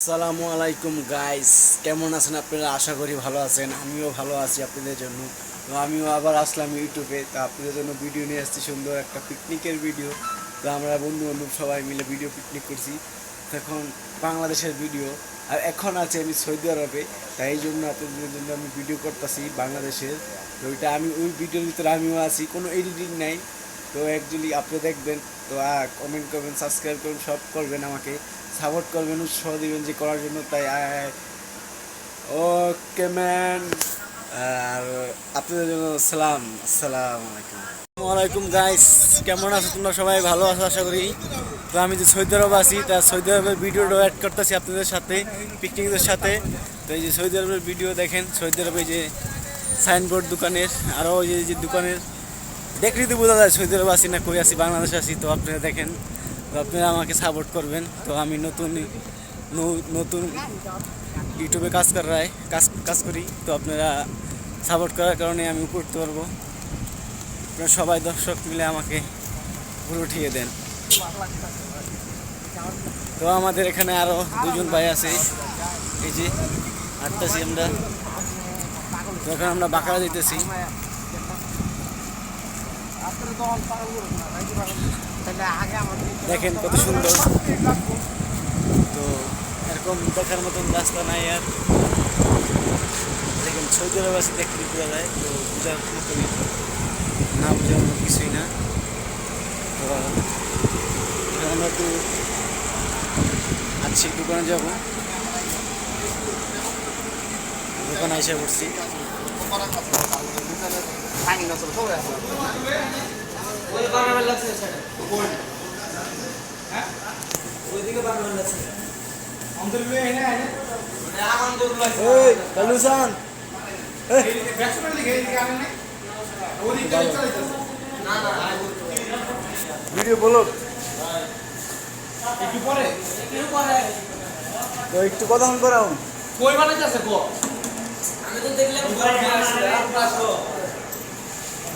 আসসালামু আলাইকুম গাইস কেমন আছেন আপনারা? আশা করি ভালো আছেন। আমিও ভালো আছি আপনাদের জন্য। তো আমিও আবার আসলাম ইউটিউবে তো আপনাদের জন্য ভিডিও নিয়ে আসছি সুন্দর একটা পিকনিকের ভিডিও তো আমরা বন্ধু বান্ধব সবাই মিলে ভিডিও পিকনিক করছি। তখন বাংলাদেশের ভিডিও আর এখন আছে আমি সৌদি আরবে। তাই জন্য আপনাদের জন্য আমি ভিডিও করতেছি বাংলাদেশের। তো ওইটা আমি ওই ভিডিওর ভিতরে আমিও আছি। কোনো এডিটিং নাই। তো অ্যাকচুয়ালি আপনি দেখবেন, তো কমেন্ট করবেন সাবস্ক্রাইব করবেন, সব করবেন আমাকে। সাপোর্ট করবেন, উৎসাহ দিবেন যে করার জন্য, তাই ওকে ম্যান আর আপনাদের জন্য সালাম আসসালাম আলাইকুম ওয়ালাইকুম গাইস কেমন আছো তোমরা সবাই? ভালো আছো, আশা করি। তো আমি যে সৌদি আরব আছি, তা সৌদি আরবের ভিডিওটা অ্যাড করতেছি আপনাদের সাথে পিকনিকদের সাথে। তো এই যে সৌদি আরবের ভিডিও দেখেন সৌদি আরবে যে সাইনবোর্ড দোকানের, আরও ওই যে দোকানের দেখলেই তো বোঝা যায় সৌদি আছি না, কই আছি বাংলাদেশে আছি তো আপনারা দেখেন, তো আপনারা আমাকে সাপোর্ট করবেন। তো আমি নতুন নতুন ইউটিউবে কাজ করার কাজ কাজ করি। তো আপনারা সাপোর্ট করার কারণে আমি উঠতে পারব। আপনারা সবাই দর্শক মিলে আমাকে উপরে উঠিয়ে দেন। তো আমাদের এখানে আরও দুজন ভাই আছে। এই যে, হাঁটতেছি আমরা। তো এখন আমরা বাঁকড়া দিতেছি দেখেন কত সুন্দর। তো এরকম দেখার মতন রাস্তা নাই আর। দেখেন সৌদি আছে, দেখতে বোঝা যায়, তো বোঝার মতন না বোঝার মতো কিছুই না। তো আমরা আছি দোকানে যাব। দোকানে এসে পড়ছি। এই কালুসান ভিডিও বলো একটু পরে তো একটু কথা ফোন করাও কই বানাইতেছে গো আমি তো দেখলাম ঘর দিয়ে আসছে আর আসো কই বানাইতেছে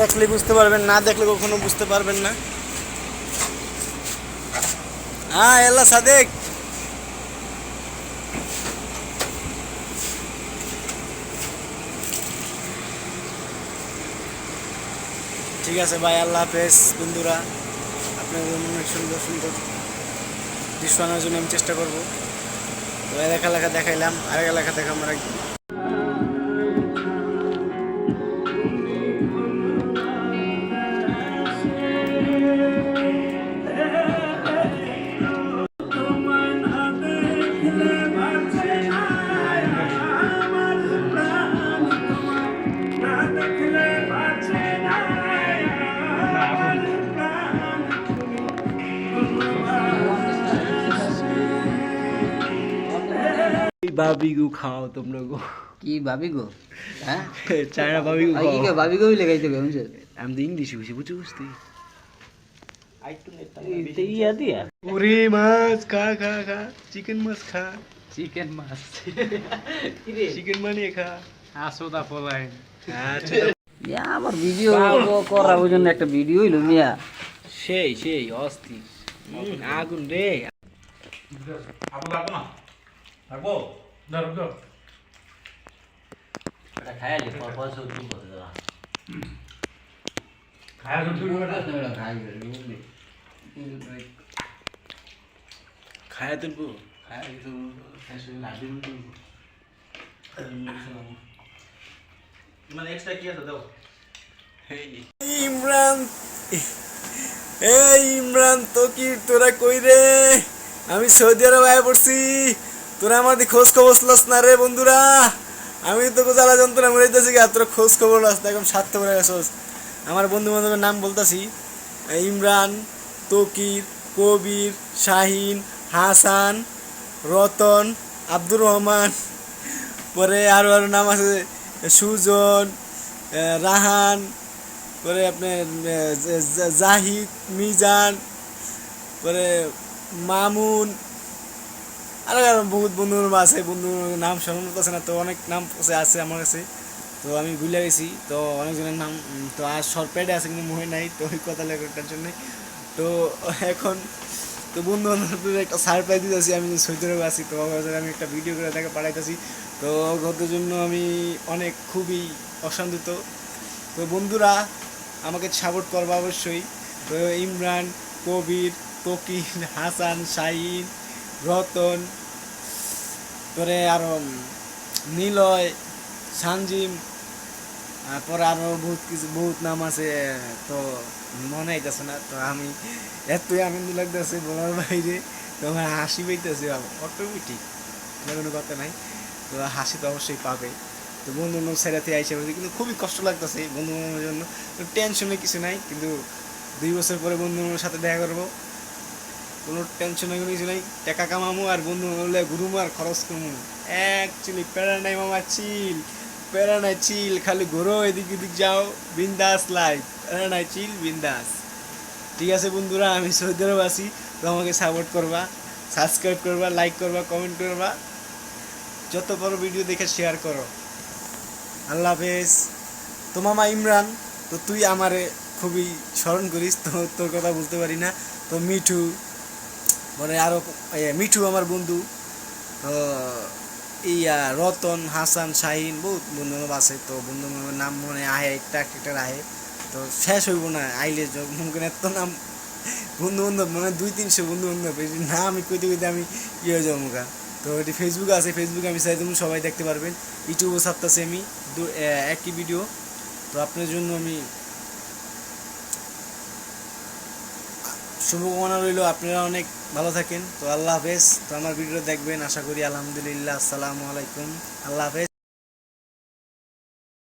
দেখলে বুঝতে পারবেন, না দেখলে কখনো বুঝতে পারবেন না। হ্যাঁ এল্লা সাদেক। ঠিক আছে ভাই, আল্লাহ হাফেজ। বন্ধুরা, আপনাদের অনেক সুন্দর সুন্দর দৃশ্য আনার জন্য আমি চেষ্টা করব। তো এলাকা এলাকা দেখাইলাম, আরেক এলাকা দেখাম আর বাবিগু খাও तुम लोगो কি ভাবি গো হ্যাঁ চায়না বাবিগু আর কি খাও কে ভাবি গো লেগাইতে গে বুঝছো আমি তো ইংলিশ বুঝি বুঝি বুঝতে ইয়া দিয়া ওরে মাছ খা খা খা চিকেন মাছ খা চিকেন মাছ চিকেন বানিয়ে খা আসোদা ফলাই আচ্ছা ইয়া আমার ভিডিও করা বুঝুন একটা ভিডিও হইলো মিয়া সেই সেই অস্থির আগুন রে খায়া তুলবো মানে এক্সট্রা কি আছে দাও। ইমরান এই ইমরান তো কি তোরা কই রে? আমি সৌদি আরব আয় পড়ছি। তোরা আমাদের খোঁজ খবর লস না রে বন্ধুরা। আমি তো জ্বালা যন্ত্রণা মরে গা, তোরা খোঁজ খবর লস না, একদম স্বার্থ করে গেছোস। আমার বন্ধু বান্ধবের নাম বলতাছি, ইমরান, তকির, কবির, শাহিন, হাসান, রতন, আব্দুর রহমান, পরে আরও আরও নাম আছে, সুজন রাহান, পরে আপনার জাহিদ, মিজান, পরে মামুন আরও আরও বহুত বন্ধু বান্ধব আছে বন্ধু নাম স্মরণ করতেছে না, তো অনেক নাম আছে আমার কাছে। তো আমি ভুলে গেছি, তো অনেকজনের নাম তো আর সরপেটে আছে কিন্তু মনে নাই, তো ওই কথা লেখার জন্য। তো এখন, তো বন্ধু বান্ধবদের একটা সারপ্রাইজ দিতেছি, আমি যে সৌদি আছি, তো আমি একটা ভিডিও করে তাকে পাঠাইতেছি। তো ওদের জন্য আমি অনেক খুবই অশান্তিত। তো বন্ধুরা, আমাকে সাপোর্ট করবা অবশ্যই। তো ইমরান, কবির তকিন হাসান, শাহিন রতন, পরে আরও নিলয়, সানজিম তারপরে আরও বহুত কিছু, বহুত নাম আছে, তো মনে আইতেছে না, তো আমি এতই আনন্দ লাগতেছে বলার বাইরে, তো আমার হাসি পাইতেছে অটোমেটিক কোনো কথা নাই, তো হাসি তো অবশ্যই পাবে। তো বন্ধু বান্ধব সেরাতে আইসা বলছে কিন্তু খুবই কষ্ট লাগতেছে বন্ধু বান্ধবের জন্য, তো টেনশনে কিছু নাই, কিন্তু দুই বছর পরে বন্ধু বান্ধবের সাথে দেখা করব। কোনো টেনশন কোনো কিছু নাই টাকা কামামু আর বন্ধু হলে ঘুরুমু আর খরচ করমু অ্যাকচুয়ালি প্যারা নাই মামা চিল প্যারা নাই চিল, খালি ঘোরো, এদিক এদিক যাও, বিন্দাস লাইফ প্যারা নাই চিল, বিন্দাস। ঠিক আছে বন্ধুরা, আমি সৌদি আরব তো আমাকে সাপোর্ট করবা সাবস্ক্রাইব করবা লাইক করবা কমেন্ট করবা, যত বড় ভিডিও দেখে শেয়ার করো। আল্লাহ হাফেজ। তো মামা ইমরান, তো তুই আমারে খুবই স্মরণ করিস, তো তোর কথা বলতে পারি না। তো মিঠু মানে আরও মিঠু আমার বন্ধু ইয়া, রতন, হাসান, শাহিন, বহুত বন্ধু বান্ধব আছে, তো বন্ধু বান্ধবের নাম মনে আহে, একটা একটা আহে, তো শেষ হইব না, আইলে মনে এত নাম বন্ধু বান্ধব মানে দুই তিনশো বন্ধু বান্ধব এই না আমি কইতে কইতে আমি ইয়ে হয়ে যাব মুখা। তো এটি ফেসবুক আছে ফেসবুকে আমি চাই তুমি সবাই দেখতে পারবেন। ইউটিউবও ছাড়তেছি আমি একই ভিডিও তো আপনার জন্য আমি শুভকামনা রইল, আপনারা অনেক ভালো থাকেন। তো আল্লাহ হাফেজ, তো আমার ভিডিও দেখবেন, আশা করি আলহামদুলিল্লাহ, আসসালামু আলাইকুম। আল্লাহ হাফেজ।